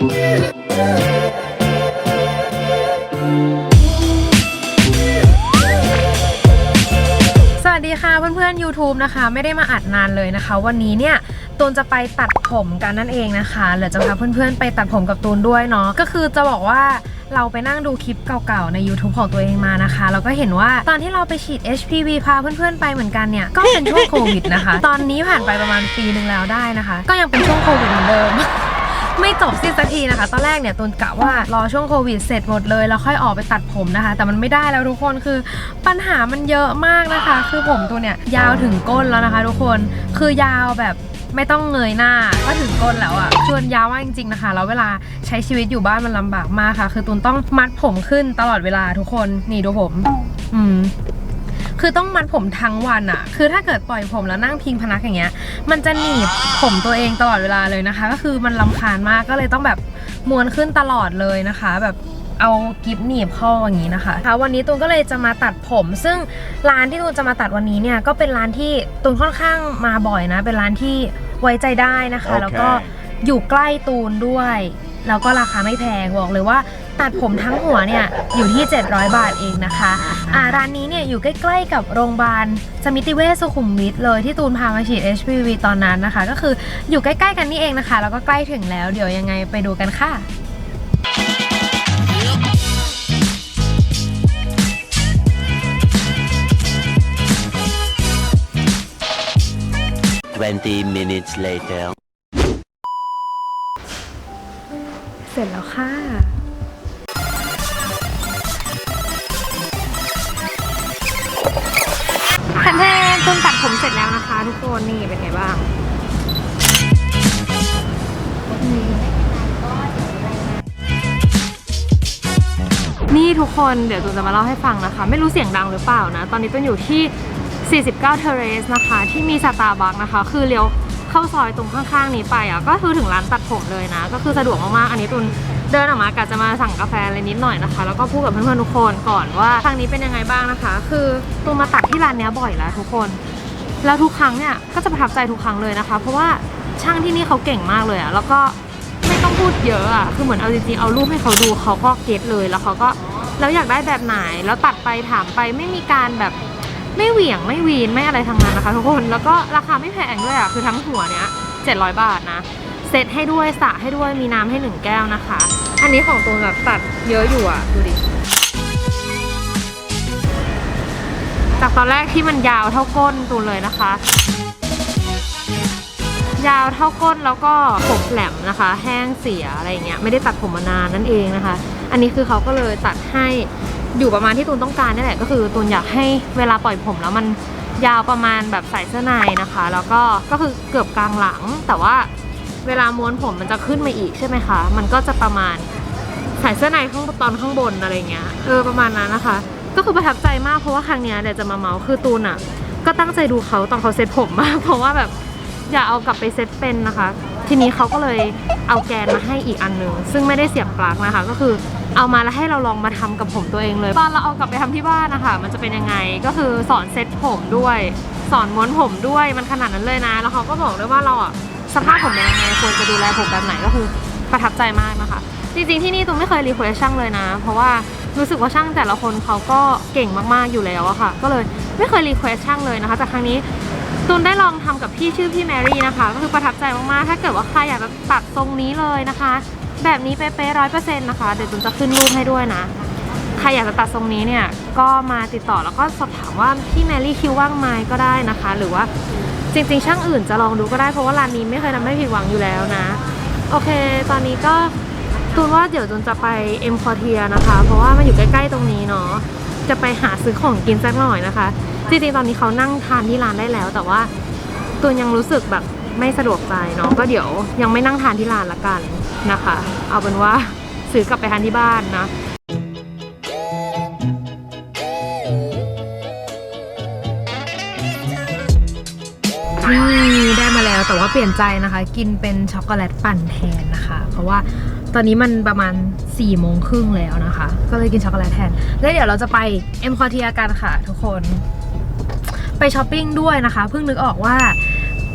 สวัสดีค่ะเพื่อนๆ YouTube นะคะ ไม่ได้มาอัดนานเลยนะคะ วันนี้เนี่ยตูนจะไปตัดผมกันนั่นเองนะคะเดี๋ยวจะพาเพื่อนๆ ไปตัดผมกับตูนด้วยเนาะก็คือจะบอกว่าเราไปนั่งดูคลิปเก่าๆ ใน YouTube ของตัวเองมานะคะแล้วก็เห็นว่าตอนที่เราไปฉีด HPV พาเพื่อนๆ ไปเหมือนกันเนี่ย ก็เป็นช่วงโควิดนะคะ ตอนนี้ผ่านไปประมาณปีหนึ่งแล้วได้นะคะ ก็ยังเป็นช่วงโควิดเหมือนเดิม ไม่จบสิ้นสักทีนะคะ ตอนแรกเนี่ยตูนกะว่ารอช่วงโควิดเสร็จหมดเลยแล้วค่อยออกไปตัดผมนะคะ แต่มันไม่ได้แล้วทุกคนคือปัญหามันเยอะมากนะคะ คือผมตัวเนี่ยยาวถึงก้นแล้วนะคะ ทุกคนคือยาวแบบไม่ต้องเงยหน้าก็ถึงก้นแล้วอะ่ะชวนยาวมาจริงๆนะคะ แล้วเวลาใช้ชีวิตอยู่บ้านมันลำบากมากค่ะ คือตูนต้องมัดผมขึ้นตลอดเวลาทุกคนนี่ดูผม อืม คือต้องมัดผมทั้งวันอะคือถ้าเกิดปล่อยผมแล้วนั่งพิงพนักอย่างเงี้ย มันจะหนีบผมตัวเองตลอดเวลาเลยนะคะ ก็คือมันลำคาญมากก็เลยต้องแบบม้วนขึ้นตลอดเลยนะคะ แบบเอากิฟหนีบเข้าอย่างนี้นะคะค่ะวันนี้ตูนก็เลยจะมาตัดผม ซึ่งร้านที่ตูนจะมาตัดวันนี้เนี่ยก็เป็นร้านที่ตูนค่อนข้างมาบ่อยนะ เป็นร้านที่ไว้ใจได้นะคะโอเคแล้วก็อยู่ใกล้ตูนด้วย แล้วก็ราคาไม่แพงบอกเลยว่า ตัดผมทั้งหัวเนี่ยอยู่ที่ 700 บาทเองนะคะอ่าร้านนี้เนี่ยอยู่ใกล้ๆกับโรงพยาบาลสมิติเวชสุขุมวิทเลยที่ตูนพามาฉีด HPV ตอนนั้นนะคะ ก็คืออยู่ใกล้ๆกันนี่เองนะคะ แล้วก็ใกล้ถึงแล้วเดี๋ยวยังไงไปดูกันค่ะ20 minutes later. เสร็จแล้วค่ะ นแทนตูนตัดผมเสร็จแล้วนะคะ ทุกคนนี่เป็นไงบ้างนี่ทุกคนเดี๋ยวตูนจะมาเล่าให้ฟังนะคะ ไม่รู้เสียงดังหรือเปล่านะ ตอนนี้ตูนอยู่ที่ 49 Terrace นะคะ ที่มีสตาร์บัคนะคะ คือเลี้ยวเข้าซอยตรงข้างๆนี้ไปอะก็คือถึงร้านตัดผมเลยนะ ก็คือสะดวกมากๆอันนี้ตุน เดินออกมากะจะมาสั่งกาแฟอะไรนิดหน่อยนะคะ แล้วก็พูดกับเพื่อนๆทุกคนก่อนว่าทางนี้เป็นยังไงบ้างนะคะ คือตูนมาตัดที่ร้านเนี้ยบ่อยแล้วทุกคน แล้วทุกครั้งเนี่ยก็จะประทับใจทุกครั้งเลยนะคะ เพราะว่าช่างที่นี่เขาเก่งมากเลยอะแล้วก็ไม่ต้องพูดเยอะอะคือเหมือนเอาจริงๆเอารูปให้เขาดูเขาก็เก็ตเลยแล้วเขาก็แล้วอยากได้แบบไหนแล้วตัดไปถามไปไม่มีการแบบไม่เหวี่ยงไม่วีนไม่อะไรทั้งนั้นนะคะ ทุกคนแล้วก็ราคาไม่แพงด้วยอะคือทั้งหัวเนี้ย700 บาทนะ เซตให้ด้วยสระให้ด้วยมีน้ำให้หนึ่งแก้วนะคะ อันนี้ของตูนแบบตัดเยอะอยู่อะ ดูดิ จากตอนแรกที่มันยาวเท่าก้นตูนเลยนะคะ ยาวเท่าก้นแล้วก็ผมแหลมนะคะ แห้งเสียอะไรอย่างเงี้ยไม่ได้ตัดผมมานานนั่นเองนะคะ อันนี้คือเขาก็เลยตัดให้อยู่ประมาณที่ตูนต้องการนี่แหละก็คือตูนอยากให้เวลาปล่อยผมแล้วมันยาวประมาณแบบใส่เสื้อในนะคะ แล้วก็ก็คือเกือบกลางหลังแต่ว่า เวลาม้วนผมมันจะขึ้นมาอีกใช่ไหมคะ มันก็จะประมาณใส่เสื้อในข้างตอนข้างบนอะไรเงี้ย เออประมาณนั้นนะคะ ก็คือประทับใจมากเพราะว่าครั้งเนี้ยเดี๋ยวจะมาเมาส์คือตูนอะก็ตั้งใจดูเขาตอนเขาเซ็ตผมมาก เพราะว่าแบบอยากเอากลับไปเซ็ตเป็นนะคะ ทีนี้เขาก็เลยเอาแกนมาให้อีกอันหนึ่งซึ่งไม่ได้เสียบปลั๊กนะคะ ก็คือเอามาแล้วให้เราลองมาทำกับผมตัวเองเลย ตอนเราเอากลับไปทำที่บ้านนะคะมันจะเป็นยังไง ก็คือสอนเซ็ตผมด้วย สอนม้วนผมด้วย มันขนาดนั้นเลยนะ แล้วเขาก็บอกด้วยว่าเราอะ สภาพผมเป็นยังไงควรจะดูแลผมแบบไหนก็คือประทับใจมากนะคะ จริงๆที่นี่ตูไม่เคยรีเควสช่างเลยนะ เพราะว่ารู้สึกว่าช่างแต่ละคนเขาก็เก่งมากๆอยู่แล้วอะค่ะ ก็เลยไม่เคยรีเควสช่างเลยนะคะแต่ครั้งนี้ตูนได้ลองทำกับพี่ชื่อพี่แมรี่นะคะ ก็คือประทับใจมากๆ ถ้าเกิดว่าใครอยากจะตัดทรงนี้เลยนะคะ แบบนี้เป๊ะๆร้อยเปอร์เซ็นต์นะคะ เดี๋ยวตูนจะขึ้นรูปให้ด้วยนะใครอยากจะตัดทรงนี้เนี่ยก็มาติดต่อแล้วก็สอบถามว่าพี่แมรี่คิวว่างไหมก็ได้นะคะ หรือว่า จริง ๆ ช่างอื่นจะลองดูก็ได้เพราะว่าร้านนี้ไม่เคยทำให้ผิดหวังอยู่แล้วนะ โอเค ตอนนี้ก็ตูนว่าเดี๋ยวตูนจะไปเอ็มคอเทียนะคะ เพราะว่ามันอยู่ใกล้ๆตรงนี้เนาะจะไปหาซื้อของกินสักหน่อยนะคะ จริงๆ ตอนนี้เขานั่งทานที่ร้านได้แล้ว แต่ว่าตูนยังรู้สึกแบบไม่สะดวกใจเนาะก็เดี๋ยวยังไม่นั่งทานที่ร้านละกันนะคะ เอาเป็นว่าซื้อกลับไปทานที่บ้านนะ แต่ว่าเปลี่ยนใจนะคะ กินเป็นช็อกโกแลตปั่นแทนนะคะ เพราะว่าตอนนี้มันประมาณ4ี่โมงครึ่งแล้วนะคะ ก็เลยกินช็อกโกแลตแทน แล้วเดี๋ยวเราจะไปเอ็มคอเทียกันค่ะทุกคน ไปช้อปปิ้งด้วยนะคะ เพิ่งนึกออกว่า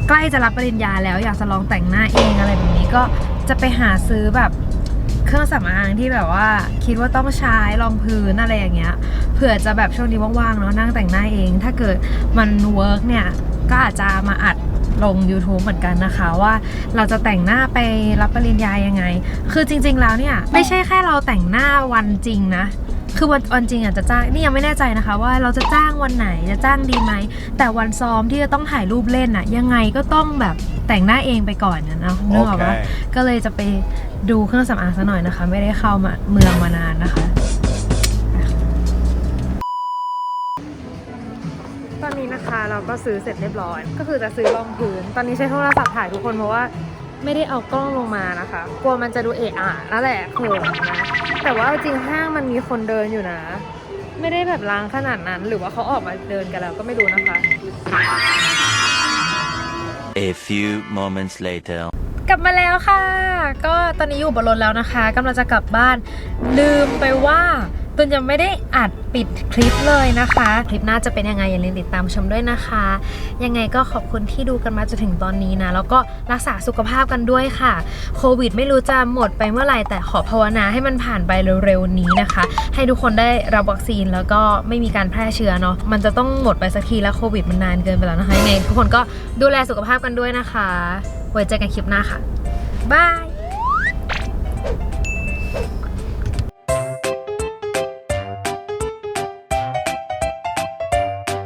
ใกล้จะรับปริญญาแล้วอยากจะลองแต่งหน้าเองอะไรแบบนี้ก็จะไปหาซื้อแบบเครื่องสำอางที่แบบว่าคิดว่าต้องใช้รองพื้นอะไรอย่างเงี้ยเผื่อจะแบบช่วงนี้ว่างๆเนาะนั่งแต่งหน้าเอง ถ้าเกิดมันเวิร์กเนี่ยก็อาจจะมาอัด ลง YouTube เหมือนกันนะคะว่าเราจะแต่งหน้าไปรับปริญญายังไง คือจริง ๆ แล้วเนี่ย ไม่ใช่แค่เราแต่งหน้าวันจริงนะ คือวันวันจริงอาจจะจ้างนี่ยังไม่แน่ใจนะคะ ว่าเราจะจ้างวันไหนจะจ้างดีไหม แต่วันซ้อมที่จะต้องถ่ายรูปเล่นน่ะยังไงก็ต้องแบบแต่งหน้าเองไปก่อนนะเนาะนึกออกปะก็เลยจะไปดูเครื่องสำอางซะหน่อยนะคะ ไม่ได้เข้ามาเมืองมานานนะคะ อนนี้นะคะเราก็ซื้อเสร็จเรียบร้อย ก็คือจะซื้อรองพื้น ตอนนี้ใช้โทรศัพท์ถ่ายทุกคนเพราะว่าไม่ได้เอากล้องลงมานะคะ กลัวมันจะดูเอะอะนั่นแหละเขินนะแต่ว่าจริงห้างมันมีคนเดินอยู่นะ ไม่ได้แบบล้างขนาดนั้น หรือว่าเขาออกมาเดินกันแล้วก็ไม่รู้นะคะ A few moments later. กลับมาแล้วค่ะ ก็ตอนนี้อยู่บนรถแล้วนะคะกำลังจะกลับบ้าน ลืมไปว่า ตุนยังไม่ได้อัดปิดคลิปเลยนะคะ คลิปหน้าจะเป็นยังไงอย่าลืมติดตามชมด้วยนะคะ ยังไงก็ขอบคุณที่ดูกันมาจนถึงตอนนี้นะ แล้วก็รักษาสุขภาพกันด้วยค่ะ โควิดไม่รู้จะหมดไปเมื่อไหร่แต่ขอภาวนาให้มันผ่านไปเร็วๆนี้นะคะ ให้ทุกคนได้รับวัคซีนแล้วก็ไม่มีการแพร่เชื้อเนาะมันจะต้องหมดไปสักทีแล้วโควิดมันนานเกินไปแล้วนะคะยังไงทุกคนก็ดูแลสุขภาพกันด้วยนะคะไว้เจอกันคลิปหน้าค่ะบาย